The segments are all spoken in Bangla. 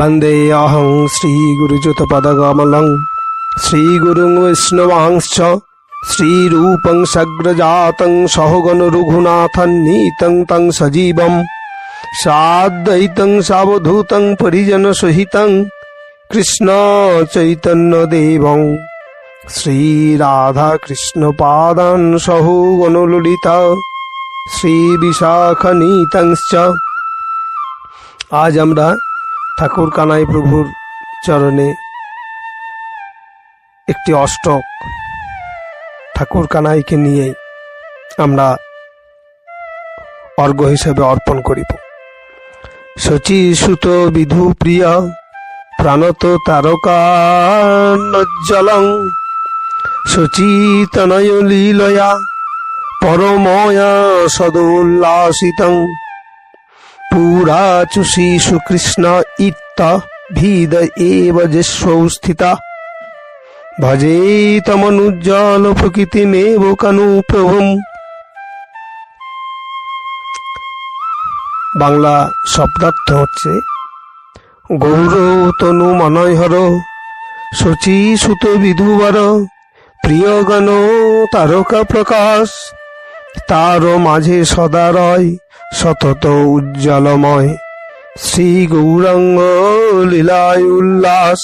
वन्देऽहं श्रीगुरुजुतपदकमलं श्रीगुरुं वैष्णवांश्च श्रीरूपं सग्रजातं सहगणरघुनाथन्नीतं तं सजीवं साद्वैतं सावधूतं परिजनसहितं कृष्णचैतन्यदेवं श्रीराधाकृष्णपादान् सहो गणललिता শ্রীবিশাখানীতাংশ্চ আজ আমরা ঠাকুর কানাই প্রভুর চরণে একটি অষ্টক ঠাকুর কানাইকে নিয়ে আমরা অর্ঘ হিসেবে অর্পণ করিব। শচী সুত বিধু প্রিয়, প্রাণত তারকানজ্জলং শচীতনয় লীলয়া পরময়া সদোল্লাসিতং। পুরাচু শ্রীশুকৃষ্ণ ইত্ত ভিদ এব যেস্বৌ স্থিতা ভজে তমনুজ্জ্বল প্রকৃতিমেব কানু প্রভুম বাংলা শব্দার্থ হচ্ছে গৌর তনু মনয়হর শচী সুত বিধুবর প্রিয় গণ তারকা প্রকাশ তার মাঝে সদা রয়, সতত উজ্জ্বলময়। শ্রী গৌরাঙ্গ লীলায় উল্লাস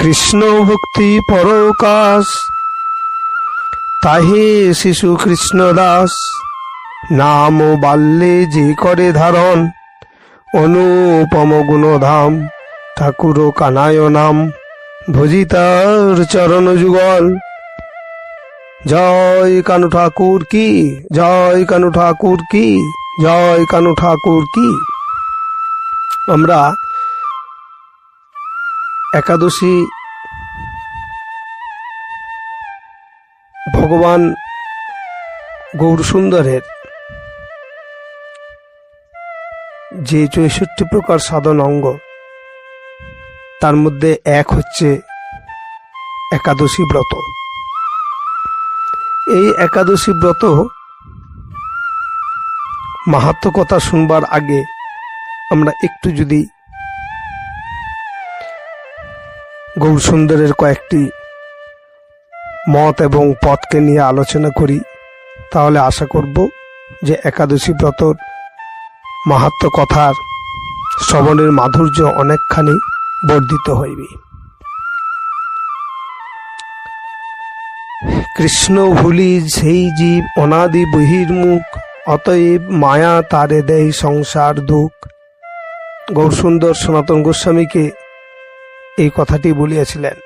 কৃষ্ণ ভক্তি পরকাশ। তাহে শিশু কৃষ্ণ দাস, নাম ও বাল্যে যে করে ধারণ, অনুপম গুণধাম, ঠাকুর কানায় নাম, ভজিতার চরণ যুগল। জয় কানু ঠাকুর কি? জয় কানু ঠাকুর কি? জয় কানু ঠাকুর কি? আমরা একাদশী ভগবান গৌরসুন্দরের যে চৌষট্টি প্রকার সাধন অঙ্গ, তার মধ্যে এক হচ্ছে একাদশী ব্রত। এই একাদশী ব্রত মাহাত্ম কথা শুনবার আগে আমরা একটু যদি গৌরসুন্দরের কয়েকটি মত এবং পথকে নিয়ে আলোচনা করি, তাহলে আশা করব যে একাদশী ব্রতর মাহাত্ম কথার শ্রবণের মাধুর্য অনেকখানি বর্ধিত হইবে। কৃষ্ণ ভুলি সেই জীব অনাদি বহির্মুখ, অতএব মায়া তারে দেয় সংসার দুঃখ। গৌরসুন্দর সনাতন গোস্বামীকে এই কথাটি বলিয়াছিলেন।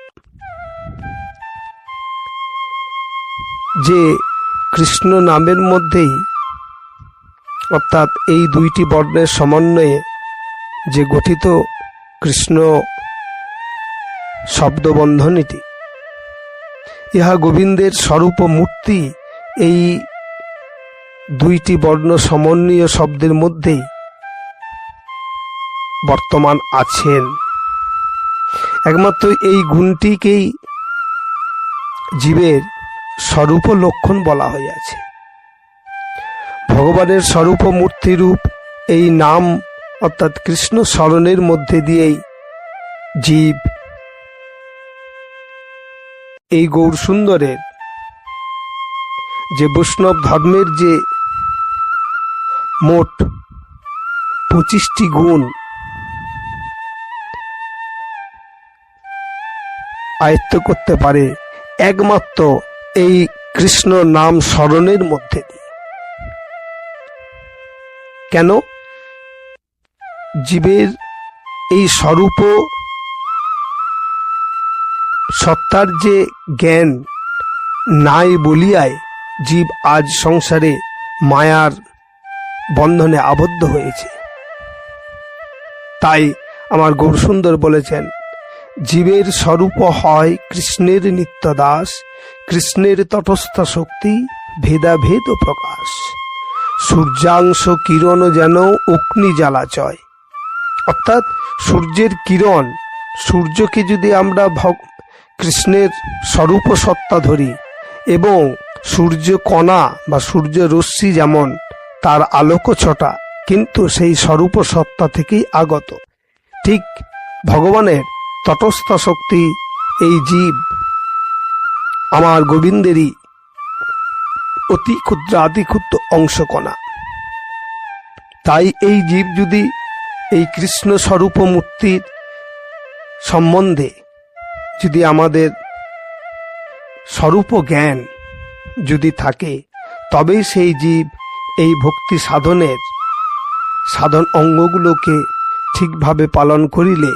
যে কৃষ্ণ নামের মধ্যেই অর্থাৎ এই দুইটি বর্ণের সমন্বয়ে যে গঠিত কৃষ্ণ শব্দবন্ধনীটি ইহা গোবিন্দের স্বরূপ মূর্তি। এই দুইটি বর্ণ সমন্বয় শব্দের মধ্যেই বর্তমান আছেন। একমাত্র এই গুণটিকেই জীবের স্বরূপ লক্ষণ বলা হইয়াছে। ভগবানের স্বরূপ মূর্তিরূপ এই নাম অর্থাৎ কৃষ্ণ স্মরণের মধ্যে দিয়েই জীব এই গৌর সুন্দরের যে বৈষ্ণব ধর্মের যে মোট পঁচিশটি গুণ আয়ত্ত করতে পারে একমাত্র এই কৃষ্ণ নাম স্মরণের মধ্যে কেন? জীবের এই স্বরূপ সত্তার যে জ্ঞান নাই বলিয়ায় জীব আজ সংসারে মায়ার বন্ধনে আবদ্ধ হয়েছে। তাই আমার গৌরসুন্দর বলেছেন, জীবের স্বরূপ হয় কৃষ্ণের নিত্য দাস কৃষ্ণের তটস্থ শক্তি ভেদাভেদ প্রকাশ। সূর্যাংশ কিরণ যেন অগ্নি জ্বালাচয় অর্থাৎ সূর্যের কিরণ, সূর্যকে যদি আমরা কৃষ্ণের স্বরূপ সত্তা ধরি এবং সূর্য কণা বা সূর্য রশ্মি যেমন তার আলোক ছটা কিন্তু সেই স্বরূপ সত্তা থেকেই আগত। ঠিক ভগবানের তটস্থ শক্তি এই জীব। আমার গোবিন্দেরই অতি ক্ষুদ্র আতি ক্ষুদ্র অংশকণা। তাই এই জীব যদি এই কৃষ্ণ স্বরূপ মূর্তির সম্বন্ধে যদি আমাদের স্বরূপ জ্ঞান যদি থাকে, তবেই সেই জীব এই ভক্তি সাধনের সাধন অঙ্গগুলোকে ঠিকভাবে পালন করিলে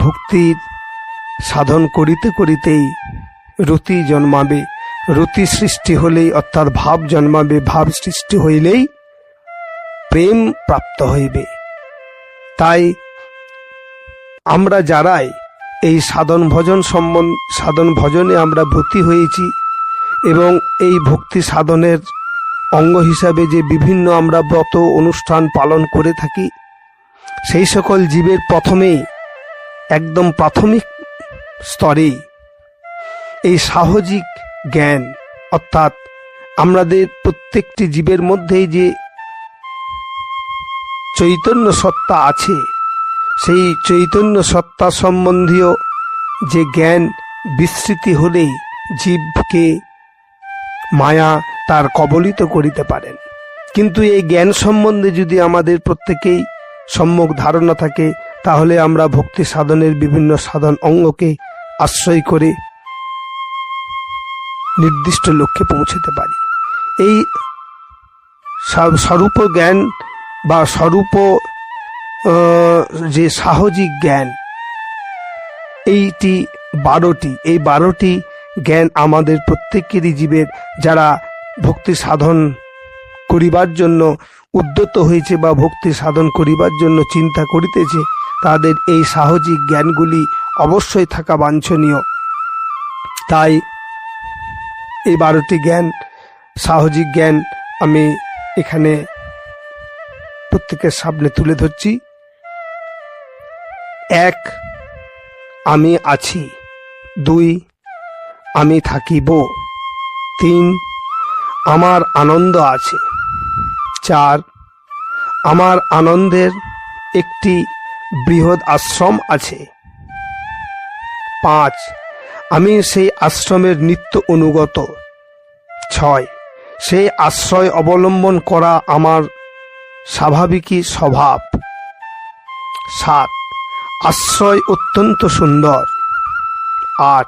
ভক্তির সাধন করিতে করিতেই রতি জন্মাবে, রতি সৃষ্টি হলেই অর্থাৎ ভাব জন্মাবে, ভাব সৃষ্টি হইলেই প্রেম প্রাপ্ত হইবে। তাই আমরা যারাই এই সাধন ভজন সম্বন্ধ সাধন ভজনে আমরা ব্রতী হয়েছি এবং এই ভক্তি সাধনের অঙ্গ হিসাবে যে বিভিন্ন আমরা ব্রত অনুষ্ঠান পালন করে থাকি, সেই সকল জীবের প্রথমেই, একদম প্রাথমিক স্তরেই এই সাহজিক জ্ঞান, অর্থাৎ আমাদের প্রত্যেকটি জীবের মধ্যেই যে চৈতন্য সত্তা আছে সেই চৈতন্য সত্তা সম্বন্ধীয় যে জ্ঞান বিস্তৃতি হলেই জীবকে মায়া তার কবলিত করিতে পারেন। কিন্তু এই জ্ঞান সম্বন্ধে যদি আমাদের প্রত্যেকেই সম্যক ধারণা থাকে, তাহলে আমরা ভক্তি সাধনের বিভিন্ন সাধন অঙ্গকে আশ্রয় করে নির্দিষ্ট লক্ষ্যে পৌঁছতে পারি। এই স্বরূপ জ্ঞান বা স্বরূপ যে সাহজিক জ্ঞান, এইটি বারোটি, এই বারোটি জ্ঞান আমাদের প্রত্যেকেরই জীবের যারা ভক্তি সাধন করিবার জন্য উদ্যত হয়েছে বা ভক্তি সাধন করিবার জন্য চিন্তা করিতেছে, তাদের এই সাহজিক জ্ঞানগুলি অবশ্যই থাকা বাঞ্ছনীয়। তাই এই বারোটি জ্ঞান সাহজিক জ্ঞান আমি এখানে প্রত্যেকের সামনে তুলে ধরছি। এক, আমি আছি। দুই, আমি থাকিব। তিন, আমার আনন্দ আছে। চার, আমার আনন্দের একটি বৃহৎ আশ্রম আছে। পাঁচ, আমি সেই আশ্রমের নিত্য অনুগত। ছয়, সেই আশ্রয় অবলম্বন করা আমার স্বাভাবিকই স্বভাব। সাত আশ্রয় অত্যন্ত সুন্দর। আট,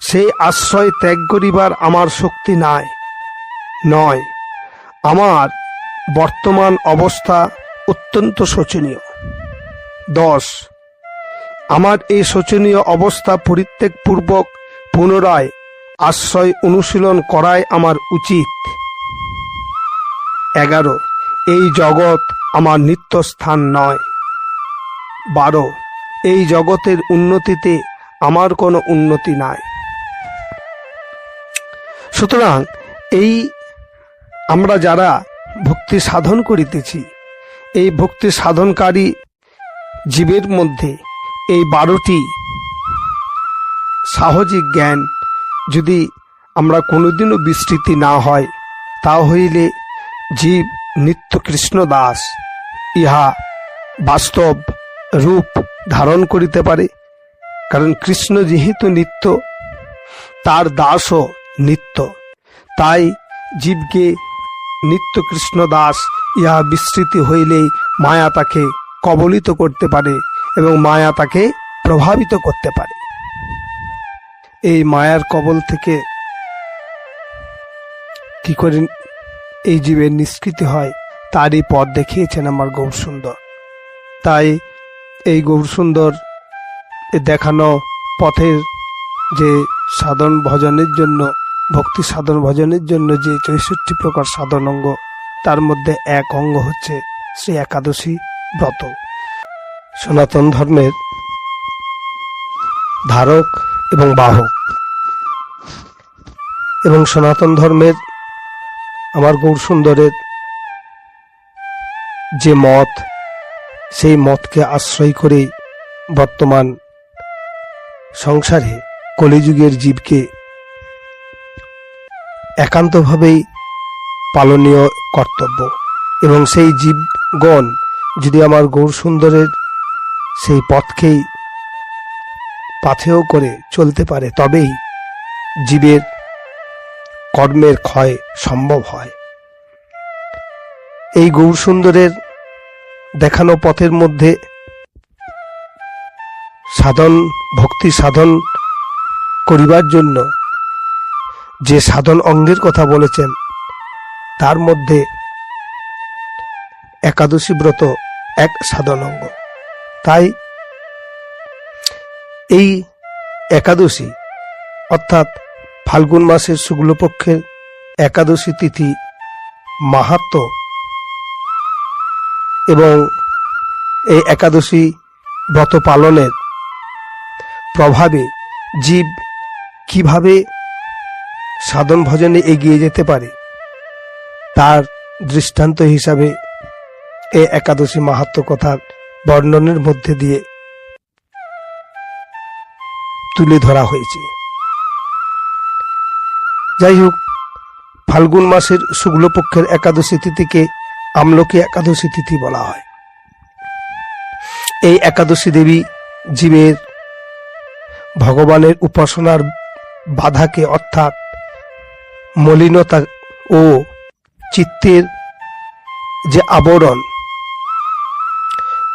সেই আশ্রয় ত্যাগ করিবার আমার শক্তি নাই। নয়, আমার বর্তমান অবস্থা অত্যন্ত শোচনীয়। দশ, আমার এই শোচনীয় অবস্থা পরিত্যাগপূর্বক পুনরায় আশ্রয় অনুশীলন করাই আমার উচিত। এগারো, এই জগৎ আমার নিত্য স্থান নয়। বারো এই জগতের উন্নতিতে আমার কোনো উন্নতি নাই। সুতরাং এই আমরা যারা ভক্তি সাধন করিতেছি, এই ভক্তি সাধনকারী জীবের মধ্যে এই বারোটি সাহজিক জ্ঞান যদি আমরা কোনোদিনও বিস্তৃতি না হয়, তা হইলে জীব নিত্য কৃষ্ণ দাস, ইহা বাস্তব রূপ ধারণ করিতে পারে। কারণ কৃষ্ণ যেহেতু নিত্য, তার দাসও নিত্য। তাই জীবকে নিত্য কৃষ্ণ দাস ইহা বিস্তৃতি হইলেই মায়া তাকে কবলিত করতে পারে এবং মায়া তাকে প্রভাবিত করতে পারে। এই মায়ার কবল থেকে কি করে এই জীবের নিষ্কৃতি হয়, তারই পথ দেখিয়েছেন আমার গৌর সুন্দর তাই এই গৌর সুন্দর দেখানো পথের যে সাধন ভজনের জন্য, ভক্তি সাধন ভজনের জন্য যে চৌষট্টি প্রকার সাধন অঙ্গ, তার মধ্যে এক অঙ্গ হচ্ছে শ্রী একাদশী ব্রত। সনাতন ধর্মের ধারক এবং বাহক। এবং সনাতন ধর্মের আমার গৌর সুন্দরের যে মত সেই মতকে আশ্রয় করে বর্তমান সংসারে কলিযুগের জীবকে একান্তভাবেই পালনীয় কর্তব্য। এবং সেই জীবগণ যদি আমার গৌর সুন্দরের সেই পথকেই পাথেও করে চলতে পারে, তবেই জীবের কর্মের ক্ষয় সম্ভব হয়। এই গৌরসুন্দরের দেখানো পথের মধ্যে। সাধন, ভক্তি সাধন করিবার জন্য যে সাধন অঙ্গের কথা বলেছেন, তার মধ্যে একাদশী ব্রত এক সাধন অঙ্গ। তাই এই একাদশী, অর্থাৎ ফাল্গুন মাসের শুক্লপক্ষের একাদশী তিথি মাহাত্ম এবং এই একাদশী ব্রত পালনের প্রভাবে জীব কীভাবে সাধন ভজনে এগিয়ে যেতে পারে, তার দৃষ্টান্ত হিসাবে এই একাদশী মাহাত্ম কথার বর্ণনের মধ্যে দিয়ে তুলে ধরা হয়েছে। যাই হোক, ফাল্গুন মাসের শুক্লপক্ষের একাদশী তিথিকে আমলকি একাদশী তিথি বলা হয়। এই একাদশী দেবী জীবের ভগবানের উপাসনার বাধাকে অর্থাৎ মলিনতা ও চিত্তের যে আবরণ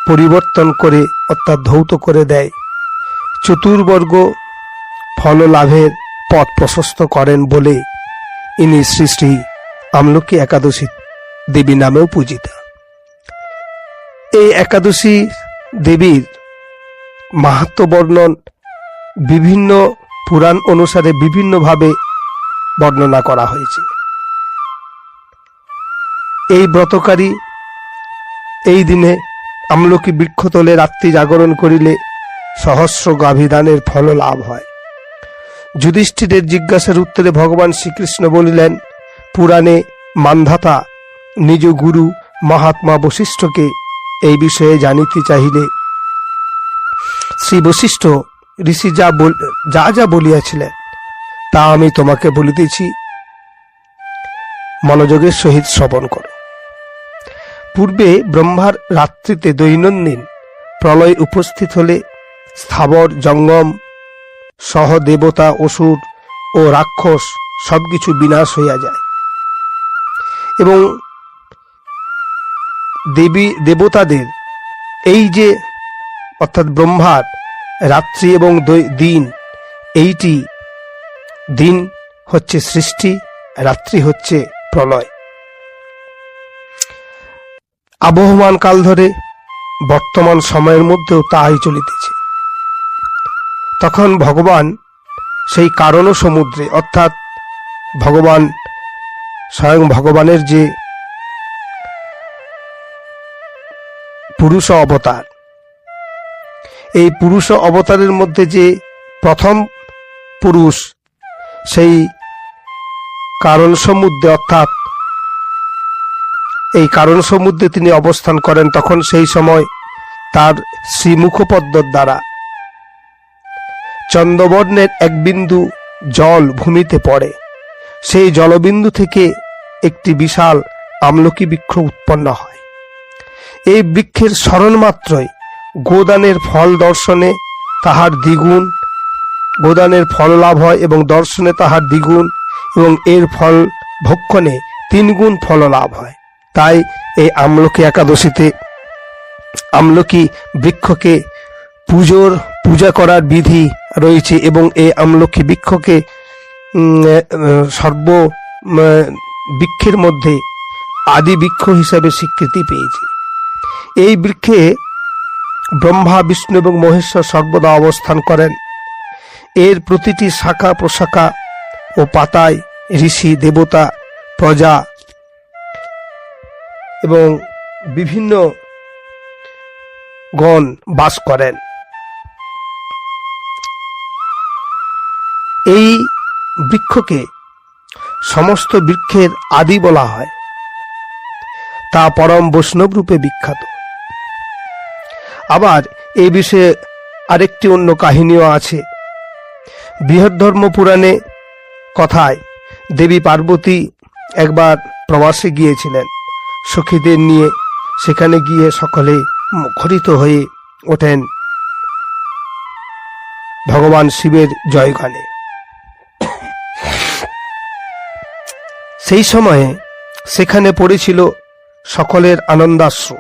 পরিবর্তন করে অর্থাৎ ধৌত করে দেয়, চতুর্বর্গ ফল লাভের পথ প্রশস্ত করেন বলে ইনি শ্রী শ্রী আমলকি একাদশী দেবী নামেও পূজিতা। এই একাদশী দেবীর মাহাত্ম বর্ণন বিভিন্ন পুরাণ অনুসারে বিভিন্নভাবে বর্ণনা করা হয়েছে। এই ব্রতকারী এই দিনে আমলকি বৃক্ষতলে রাত্রি জাগরণ করিলে সহস্র গাভিদানের ফল লাভ হয়। যুধিষ্ঠিরের জিজ্ঞাসার উত্তরে ভগবান শ্রীকৃষ্ণ বলিলেন, পুরাণে মান্ধাতা নিজ গুরু মহাত্মা বশিষ্ঠকে এই বিষয়ে জানিতে চাহিলে। শ্রী বশিষ্ঠ ঋষি যা যা যা বলিয়াছিলেন, তা আমি তোমাকে বলিতেছি। মনোযোগের সহিত শ্রবণ করো। পূর্বে ব্রহ্মার রাত্রিতে দৈনন্দিন প্রলয় উপস্থিত হলে স্থাবর, জঙ্গম সহ দেবতা অসুর ও রাক্ষস সবকিছু বিনাশ হইয়া যায়। এবং দেবী দেবতাদের। এই যে, অর্থাৎ ব্রহ্মার রাত্রি এবং দিন, এইটি দিন হচ্ছে সৃষ্টি, রাত্রি হচ্ছে প্রলয়। আবহমান কাল ধরে বর্তমান সময়ের মধ্যেও তাহাই চলিতেছে। তখন ভগবান সেই কারণ সমুদ্রে, অর্থাৎ ভগবান স্বয়ং ভগবানের যে পুরুষ অবতার। এই পুরুষ অবতারের মধ্যে যে প্রথম পুরুষ, সেই কারণ সমুদ্রে অর্থাৎ এই কারণ সমুদ্রে তিনি অবস্থান করেন তখন সেই সময় তার শ্রীমুখপদ্মর দ্বারা। চন্দ্রবর্ণের এক বিন্দু জল ভূমিতে পড়ে। সেই জলবিন্দু থেকে একটি বিশাল আমলকি বৃক্ষ উৎপন্ন হয়। এই বৃক্ষের স্মরণ মাত্রই গোদানের ফল দর্শনে তাহার দ্বিগুণ, গোদানের ফল লাভ হয় এবং দর্শনে তাহার দ্বিগুণ এবং এর ফল ভক্ষণে তিনগুণ ফল লাভ হয়। তাই এই আমলকি একাদশীতে আমলকি বৃক্ষকে পুজোর, পূজা করার বিধি রয়েছে এবং এই আমলকি বৃক্ষকে সর্ব বৃক্ষের মধ্যে আদি বৃক্ষ হিসাবে স্বীকৃতি পেয়েছে। এই বৃক্ষে ব্রহ্মা, বিষ্ণু এবং মহেশ্বর সর্বদা অবস্থান করেন। এর প্রতিটি শাখা প্রশাখা ও পাতায় ঋষি, দেবতা, প্রজা এবং বিভিন্ন গণ বাস করেন। এই বৃক্ষকে সমস্ত বৃক্ষের আদি বলা হয়। তা পরম বৈষ্ণব রূপে বিখ্যাত। আবার এই বিষয়ে আরেকটি অন্য কাহিনীও আছে। বৃহদ্ধর্ম পুরাণে কথায় দেবী পার্বতী একবার প্রবাসে গিয়েছিলেন। সখীদের নিয়ে সেখানে গিয়ে সকলে মুখরিত হয়ে ওঠেন। ভগবান শিবের জয়গানে। সেই সময়ে সেখানে পড়েছিল সকলের আনন্দাশ্রু।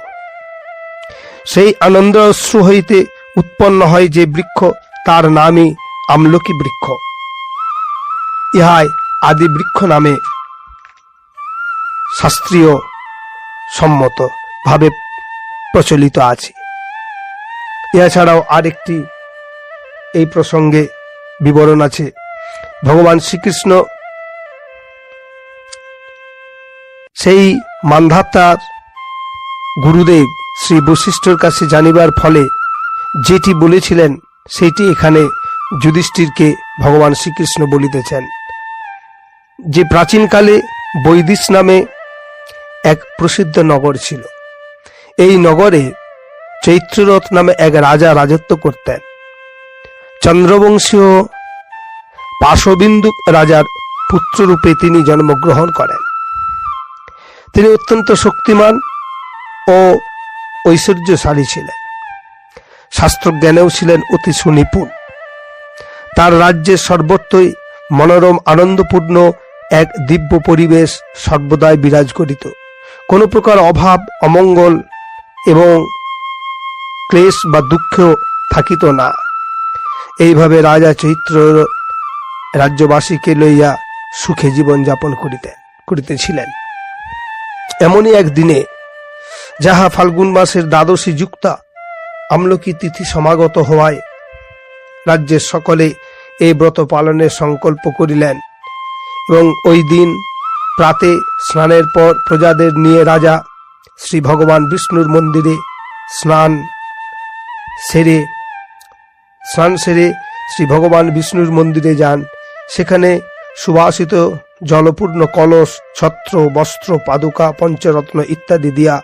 সেই আনন্দাশ্রু হইতে উৎপন্ন হয় যে বৃক্ষ, তার নামই আমলকি বৃক্ষ। ইহাই আদি বৃক্ষ নামে শাস্ত্রীয় সম্মত ভাবে প্রচলিত আছে। এছাড়াও আরেকটি এই প্রসঙ্গে বিবরণ আছে। ভগবান শ্রীকৃষ্ণ সেই মান্ধাত্মার গুরুদেব শ্রী বশিষ্ঠর কাছে জানিবার ফলে যেটি বলেছিলেন, সেটি এখানে যুধিষ্ঠিরকে ভগবান শ্রীকৃষ্ণ বলিতেছেন। যে প্রাচীনকালে বৈদিশ নামে এক প্রসিদ্ধ নগর ছিল, এই নগরে চৈত্ররথ নামে এক রাজা রাজত্ব করতেন। চন্দ্রবংশীয় পাশবিন্দু রাজার পুত্ররূপে তিনি জন্মগ্রহণ করেন। তিনি অত্যন্ত শক্তিমান ও ঐশ্বর্যশালী ছিলেন। শাস্ত্রজ্ঞানেও ছিলেন অতি সুনিপুণ। তার রাজ্যের সর্বত্রই মনোরম, আনন্দপূর্ণ এক দিব্য পরিবেশ সর্বদাই বিরাজ করিত কোনো প্রকার অভাব, অমঙ্গল এবং ক্লেশ বা দুঃখ থাকিত না। এইভাবে রাজা চৈত্র রাজ্যবাসীকে লইয়া সুখে জীবন যাপন করিতেন করিতেছিলেন। এমনই এক দিনে যাহা ফাল্গুন মাসের দ্বাদশী যুক্তা, আমলকি তিথি সমাগত হওয়ায় রাজ্যের সকলে এই ব্রত পালনের সংকল্প করিলেন এবং ওই দিন প্রাতে স্নানের পর প্রজাদের নিয়ে রাজা শ্রী ভগবান বিষ্ণুর মন্দিরে স্নান সেরে স্নান সেরে শ্রী ভগবান বিষ্ণুর মন্দিরে যান। সেখানে সুবাসিত জলপূর্ণ কলস, ছত্র, বস্ত্র, পাদুকা, পঞ্চরত্ন ইত্যাদি দিয়া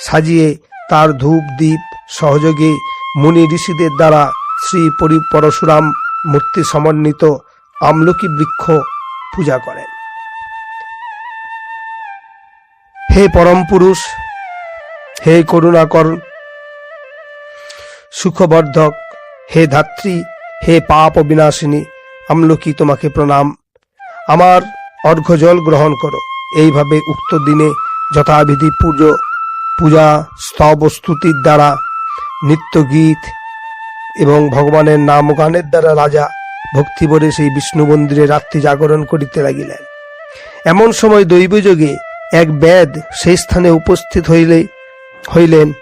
সাজিয়ে তার ধূপ দ্বীপ সহযোগে মুনি ঋষিদের দ্বারা শ্রী পরি পরশুরাম মূর্তি সমন্বিত আমলকি বৃক্ষ পূজা করেন। হে পরম পুরুষ হে করুণাকর, সুখবর্ধক, হে ধাত্রী, হে পাপ বিনাশিনী আমলকি তোমাকে প্রণাম। আমার অর্ঘ্যজল গ্রহণ করো। এইভাবে উক্ত দিনে যথাবিধি পুজো পূজা স্তব স্তুতির দ্বারা নিত্য গীত এবং ভগবানের নাম গানের দ্বারা রাজা ভক্তিভরে সেই বিষ্ণু মন্দিরে রাত্রি জাগরণ করিতে লাগিলেন। এমন সময় দৈবযোগে এক বেদ সেই স্থানে উপস্থিত হইলে, হইলেন।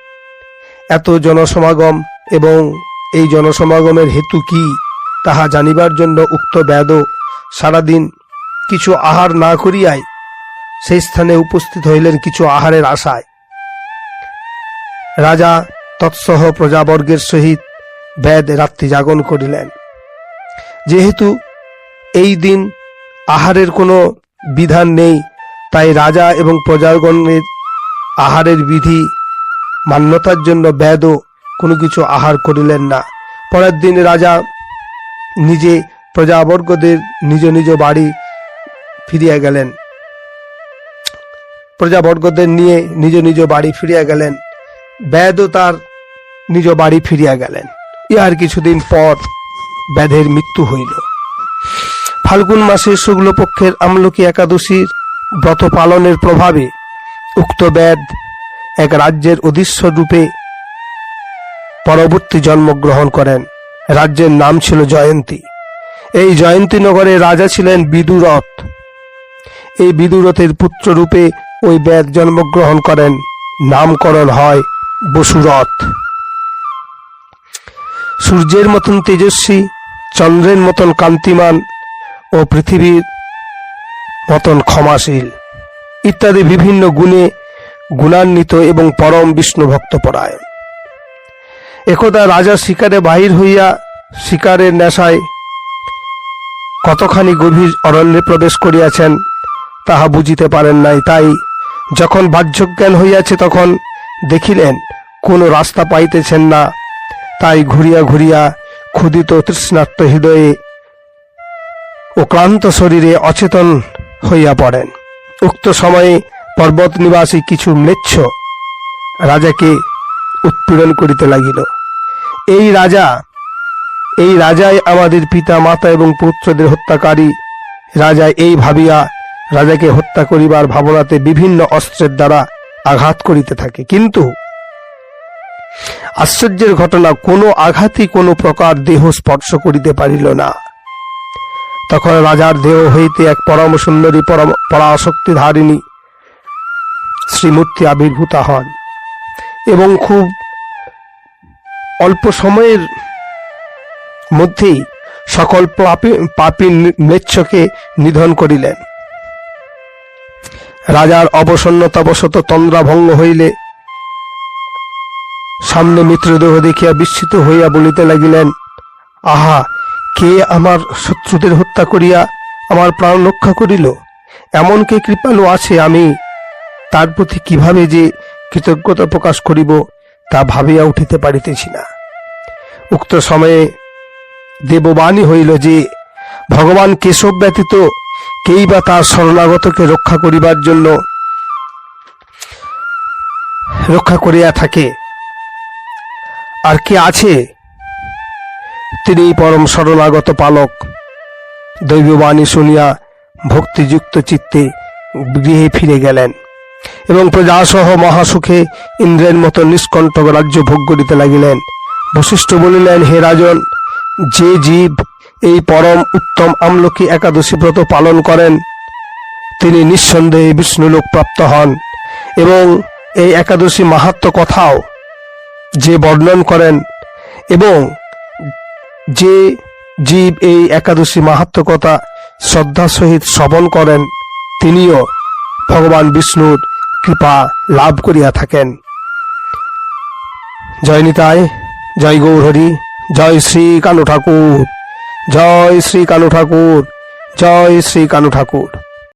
এত জনসমাগম এবং এই জনসমাগমের হেতু কি, তাহা জানিবার জন্য উক্ত বেদ সারাদিন কিছু আহার না করিয়াই সেই স্থানে উপস্থিত হইলেন কিছু আহারের আশায়। রাজা তৎসহ প্রজাবর্গের সহিত বেদ রাত্রি জাগন করিলেন। যেহেতু এই দিন আহারের কোনো বিধান নেই, তাই রাজা এবং প্রজাগণের আহারের বিধি মান্যতার জন্য বেদও কোনো কিছু আহার করিলেন না। পরের দিন রাজা নিজে প্রজাবর্গদের নিজ নিজ বাড়ি ফিরিয়া গেলেন। প্রজাবর্গদের নিয়ে নিজ নিজ বাড়ি ফিরিয়া গেলেন। বেদও তার নিজ বাড়ি ফিরিয়া গেলেন। ইহার কিছুদিন পর ব্যাধের মৃত্যু হইল। ফাল্গুন মাসের শুক্লপক্ষের আমলকি একাদশীর ব্রত পালনের প্রভাবে উক্ত বেদ এক রাজ্যের অধীশ্বর রূপে পরবর্তী জন্মগ্রহণ করেন। রাজ্যের নাম ছিল জয়ন্তী। এই জয়ন্তী নগরে রাজা ছিলেন বিদুরথ। এই বিদুরথের পুত্র রূপে ওই বেদ জন্মগ্রহণ করেন। নামকরণ হয় বসুরথ সূর্যের মতন তেজস্বী, চন্দ্রের মতন কান্তিমান ও পৃথিবীর মতন ক্ষমাশীল। ইত্যাদি বিভিন্ন গুণে গুণান্বিত এবং পরম বিষ্ণু ভক্তপরায়ণ। একদা রাজা শিকারে বাহির হইয়া শিকারের নেশায় কতখানি গভীর অরণ্যে প্রবেশ করিয়াছেন, তাহা বুঝিতে পারেন নাই। তাই যখন বাহ্যজ্ঞান হইয়াছে তখন দেখিলেন কোনো রাস্তা পাইতেছেন না। তাই ঘুরিয়া ঘুরিয়া ক্ষুদিত তৃষ্ণার্ত হৃদয়ে ও ক্লান্ত শরীরে অচেতন হইয়া পড়েন। উক্ত সময়ে পর্বত নিবাসী কিছু ম্লেচ্ছ রাজাকে উৎপীড়ন করিতে লাগিল। এই রাজা, এই রাজাই আমাদের পিতা, মাতা এবং পুত্রদের হত্যাকারী। রাজা এই ভাবিয়া রাজাকে হত্যা করিবার ভাবনাতে বিভিন্ন অস্ত্রের দ্বারা আঘাত করিতে থাকে। কিন্তু আশ্চর্যের ঘটনা কোনো আঘাতই কোনো প্রকার দেহ স্পর্শ করিতে পারিল না। তখন রাজার দেহ হইতে এক পরম সুন্দরী পরম পরাশক্তি ধারিণী শ্রীমূর্তি আবির্ভূতা হন এবং খুব অল্প সময়ের মধ্যেই সকল পাপী পাপী মৃচ্ছকে নিধন করিলেন রাজার অবসন্নতাবশত তন্দ্রা ভঙ্গ হইলে সামনে মিত্রদেহ দেখিয়া বিস্মিত হইয়া বলিতে লাগিলেন, আহা, কে আমার শত্রুদের হত্যা করিয়া আমার প্রাণ রক্ষা করিল? এমন কে কৃপালু আছে আমি? তার প্রতি কীভাবে যে কৃতজ্ঞতা প্রকাশ করিব, তা ভাবিয়া উঠিতে পারিতেছি না। উক্ত সময়ে দেববাণী হইল যে, ভগবান কেশব ব্যতীত কেই বা তার শরণাগতকে রক্ষা করিবার জন্য রক্ষা করিয়া থাকে? আর কে আছে? তিনি পরম শরণাগত পালক। দৈববাণী শুনিয়া ভক্তিযুক্ত চিত্তে গৃহে ফিরে গেলেন এবং প্রজাসহ মহাসুখে ইন্দ্রের মতো নিষ্কণ্টক রাজ্য ভোগ করিতে লাগিলেন। বশিষ্ঠ বলিলেন, হে রাজন, যে জীব এই পরম উত্তম আমলকি একাদশী ব্রত পালন করেন, তিনি নিঃসন্দেহে বিষ্ণুলোক প্রাপ্ত হন এবং এই একাদশী মাহাত্ম কথাও যে বর্ণন করেন এবং যে জীব এই একাদশী মাহাত্ম কথা শ্রদ্ধা সহিত শ্রবণ করেন, তিনিও ভগবান বিষ্ণুর কৃপা লাভ করিয়া থাকেন। জয় নিতাই, জয় গৌরহরি, জয় শ্রী কানু ঠাকুর, জয় শ্রী কানু ঠাকুর, জয় শ্রী কানু ঠাকুর।